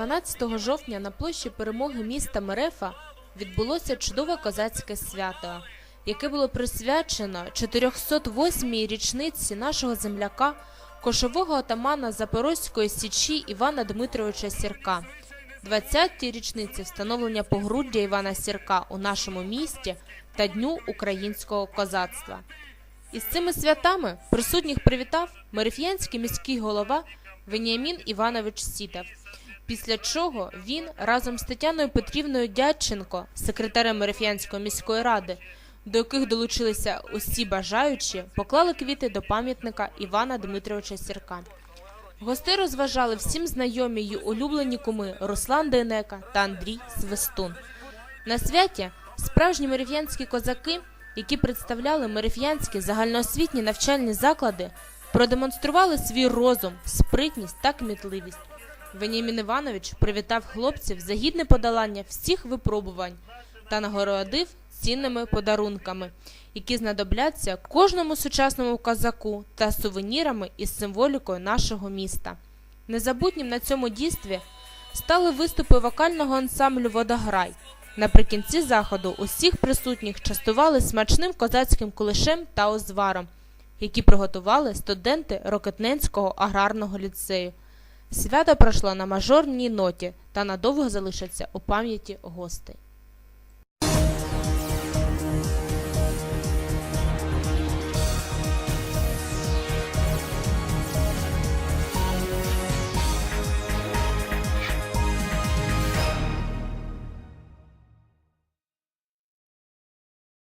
12 жовтня на площі перемоги міста Мерефа відбулося чудове козацьке свято, яке було присвячено 408-й річниці нашого земляка, кошового отамана Запорозької січі Івана Дмитровича Сірка, 20-й річниці встановлення погруддя Івана Сірка у нашому місті та Дню українського козацтва. Із цими святами присутніх привітав Мереф'янський міський голова Веніамін Іванович Сітов. Після чого він разом з Тетяною Петрівною Дядченко, секретарем Мереф'янської міської ради, до яких долучилися усі бажаючі, поклали квіти до пам'ятника Івана Дмитровича Сірка. Гостей розважали всім знайомі й улюблені куми Руслан Дейнека та Андрій Свистун. На святі справжні мереф'янські козаки, які представляли мереф'янські загальноосвітні навчальні заклади, продемонстрували свій розум, спритність та кмітливість. Веніамін Іванович привітав хлопців за гідне подолання всіх випробувань та нагородив цінними подарунками, які знадобляться кожному сучасному козаку та сувенірами із символікою нашого міста. Незабутнім на цьому дійстві стали виступи вокального ансамблю Водограй. Наприкінці заходу усіх присутніх частували смачним козацьким кулешем та озваром, які приготували студенти Рокетненського аграрного ліцею. Свято пройшло на мажорній ноті та надовго залишиться у пам'яті гостей.